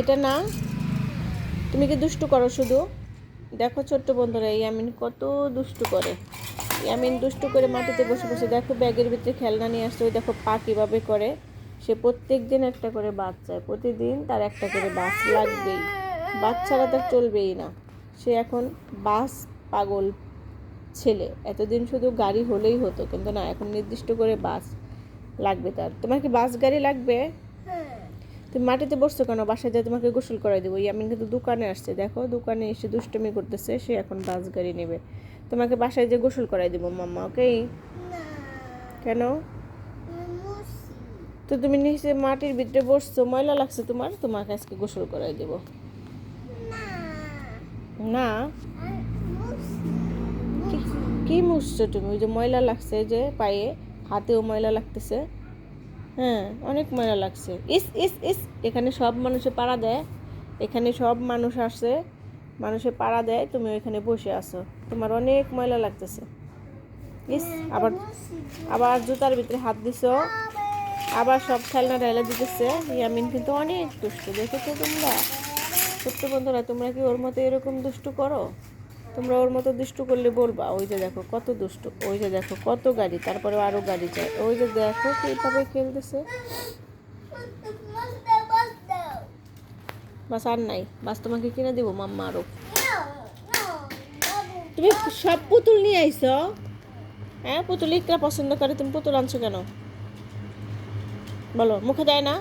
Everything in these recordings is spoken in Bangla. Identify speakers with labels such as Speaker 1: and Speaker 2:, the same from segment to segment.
Speaker 1: এটা না? তুমি কি দুষ্টু করো শুধু? দেখো ছোট্ট বন্ধুরা ইয়ামিন কত দুষ্টু করে। ইয়ামিন দুষ্টু করে মাটিতে বসে বসে দেখো ব্যাগের ভিতরে খেলনা নিয়ে আসছে ওই দেখো পা কীভাবে করে। সে প্রত্যেক দিন একটা করে বাস চায় প্রতিদিন তার একটা করে বাস লাগবেই। বাচ্চারা তার চলবেই না। সে এখন বাস পাগল ছেলে। এতদিন শুধু গাড়ি হলেই হতো কিন্তু না এখন নির্দিষ্ট করে বাস লাগবে তার। তোমার কি বাস গাড়ি লাগবে? তুমি মাটিতে বসছো কেন? বাসায় যায় তোমাকে গোসল করাই দেবো। ইয়ামিন কিন্তু দোকানে আসছে দেখো। দোকানে এসে দুষ্টমি করতেছে সে এখন বাস গাড়ি নেবে। তোমাকে বাসায় যে গোসল করাই দেবো মাম্মা ওকে কেন? তো তুমি নিচে মাটির ভিতরে বসছো ময়লা লাগছে তোমার? তোমাকে আজকে গোসল করাই দেবো। না। কি- কি মুছছো তুমি? ওই যে ময়লা লাগছে যে পায়ে হাতেও ময়লা লাগতেছে। হ্যাঁ অনেক ময়লা লাগছে। ইস ইস ইস, এখানে সব মানুষে পাড়া দেয়। এখানে সব মানুষ আসে, মানুষে পাড়া দেয়, তুমি ওইখানে বসে আছো। তোমার অনেক ময়লা লাগতেছে। ইস, আবার আবার জুতার ভিতরে হাত দিছো। আবার সব খেলনা ঢেলে দিতেছে। ইয়ামিন কিন্তু অনেক দুষ্টু, দেখেছ তোমরা? ছোট্ট বন্ধুরা, তোমরা কি ওর মতো এরকম দুষ্টু করো? তোমরা ওর মতো দুষ্টু করলে বলবা, ওই যে দেখো কত দুষ্টু, ওই যে দেখো কত গাড়ি তারপরে আরও গাড়ি চাই ওই যে দেখো কীভাবে খেলতেছে। বাস আর নাই, বাস তোমাকে কিনে দিব মাম্মা আরও। তুমি সব পুতুল নিয়ে আইছো? হ্যাঁ পুতুল ইকরা পছন্দ করে, তুমি পুতুল আনছো কেন? বলো, মুখে দেয় না?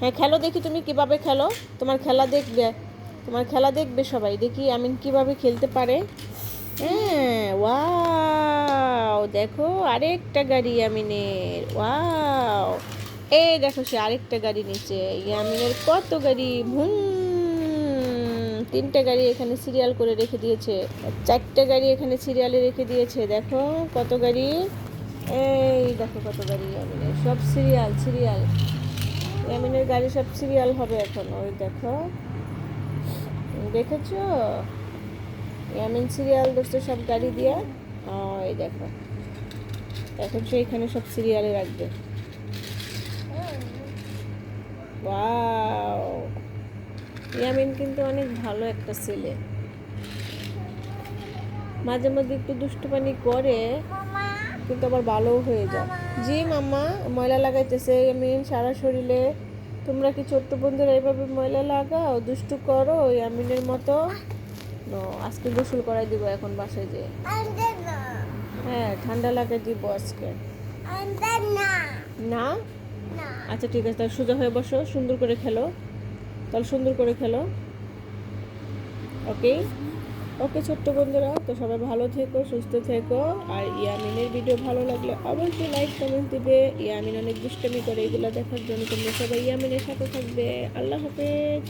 Speaker 1: হ্যাঁ খেলো দেখি তুমি, কীভাবে খেলো? তোমার খেলা দেখবে। তোমার খেলা দেখবে সবাই। দেখি আমিন কীভাবে খেলতে পারে। হ্যাঁ ওয়াও, দেখো আরেকটা গাড়ি আমিনের, ওয়াও। এই দেখো সে আরেকটা গাড়ি নিচে। ইয়ামিনের কত গাড়ি ভুন তিনটে গাড়ি এখানে সিরিয়াল করে রেখে দিয়েছে। চারটে গাড়ি এখানে সিরিয়ালে রেখে দিয়েছে। দেখো কত গাড়ি। এই দেখো কত গাড়ি ইয়ামিনের সব সিরিয়াল সিরিয়াল ইয়ামিনের গাড়ি সব সিরিয়াল হবে এখন। ওই দেখো। দেখেছ? ইয়ামিন সিরিয়াল ধরছে সব গাড়ি দিয়ে? ওই দেখো। এখন সে এখানে সব সিরিয়ালে রাখবে। ইয়ামিন কিন্তু অনেক ভালো একটা ছেলে। মাঝে মধ্যে একটু দুষ্টুপানি করে, কিন্তু আবার ভালোও হয়ে যায়। জি মাম্মা, ময়লা লাগাইতেছে ইয়ামিন সারা শরীরে। তোমরা কি ছোট্ট বন্ধুরা এইভাবে ময়লা লাগাও, দুষ্টু করো, ওই আমিনের মতো? আজকে গোসল করাই দিব এখন বাসায় যে হ্যাঁ ঠান্ডা লাগাই দিব আজকে। না? আচ্ছা ঠিক আছে, তাহলে সোজা হয়ে বসো, সুন্দর করে খেলো। তাহলে সুন্দর করে খেলো। ওকে? ওকে ছোট্ট বন্ধুরা, তো সবাই ভালো থেকো, সুস্থ থেকো। আর ইয়ামিনের ভিডিও ভালো লাগলে অবশ্যই লাইক কমেন্ট দিবে। ইয়ামিন অনেক দুষ্টমি করে এগুলো দেখার জন্য তোমরা সবাই ইয়ামিনের সাথে থাকবে। আল্লাহ হাফেজ।